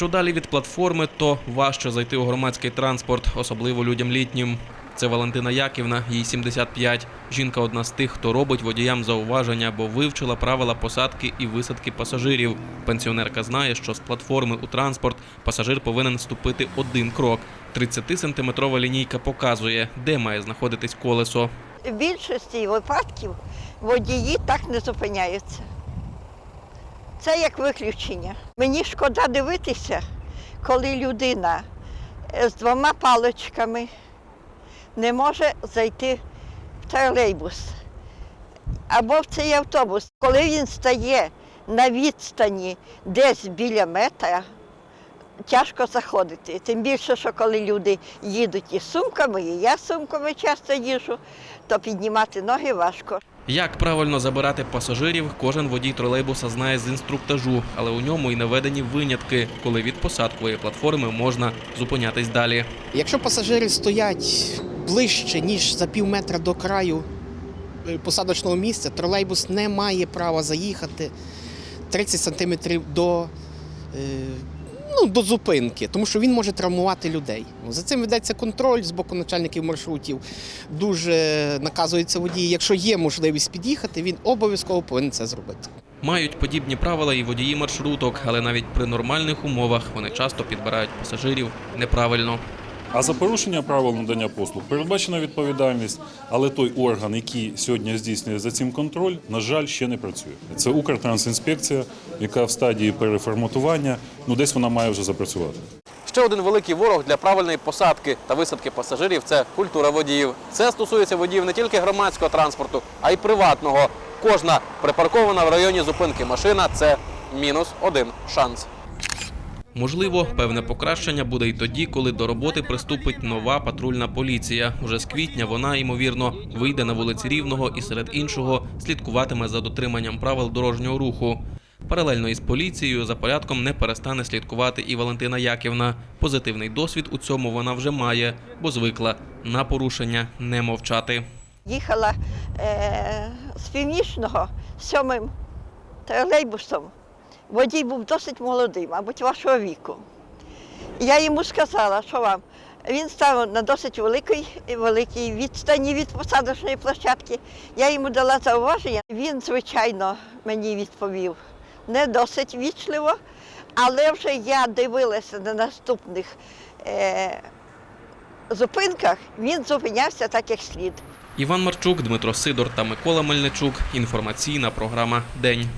Що далі від платформи, то важче зайти у громадський транспорт, особливо людям літнім. Це Валентина Яківна, їй 75. Жінка одна з тих, хто робить водіям зауваження, бо вивчила правила посадки і висадки пасажирів. Пенсіонерка знає, що з платформи у транспорт пасажир повинен ступити один крок. 30-сантиметрова лінійка показує, де має знаходитись колесо. В більшості випадків водії так не зупиняються. Це як виключення. Мені шкода дивитися, коли людина е, з двома паличками не може зайти в тролейбус або в цей автобус. Коли він стає на відстані десь біля метра, тяжко заходити. Тим більше, що коли люди їдуть із сумками, і я сумками часто їжу, то піднімати ноги важко. Як правильно забирати пасажирів, кожен водій тролейбуса знає з інструктажу, але у ньому й наведені винятки, коли від посадкової платформи можна зупинятись далі. Якщо пасажири стоять ближче, ніж за пів метра до краю е, посадочного місця, тролейбус не має права заїхати 30 сантиметрів до, е, ну, до зупинки, тому що він може травмувати людей. Ну, За цим ведеться контроль з боку начальників маршрутів. Дуже наказується водії, якщо є можливість під'їхати, він обов'язково повинен це зробити. Мають подібні правила і водії маршруток, але навіть при нормальних умовах вони часто підбирають пасажирів неправильно. А за порушення правил надання послуг передбачена відповідальність, але той орган, який сьогодні здійснює за цим контроль, на жаль, ще не працює. Це Укртрансінспекція, яка в стадії переформатування, ну десь вона має вже запрацювати. Ще один великий ворог для правильної посадки та висадки пасажирів це культура водіїв. Це стосується водіїв не тільки громадського транспорту, а й приватного. Кожна припаркована в районі зупинки машина це мінус один шанс. Можливо, певне покращення буде й тоді, коли до роботи приступить нова патрульна поліція. Уже з квітня вона, ймовірно, вийде на вулиці Рівного і серед іншого слідкуватиме за дотриманням правил дорожнього руху. Паралельно із поліцією за порядком не перестане слідкувати і Валентина Яківна. Позитивний досвід у цьому вона вже має, бо звикла на порушення не мовчати. Їхала е, з північного сьомим тролейбусом. Водій був досить молодий, мабуть, вашого віку. Я йому сказала, що вам. Він став на досить великій, великій відстані від посадочної площадки. Я йому дала зауваження. Він, звичайно, мені відповів не досить вічливо, але вже я дивилася на наступних е, зупинках, він зупинявся так, як слід. Іван Марчук, Дмитро Сидор та Микола Мельничук. Інформаційна програма День.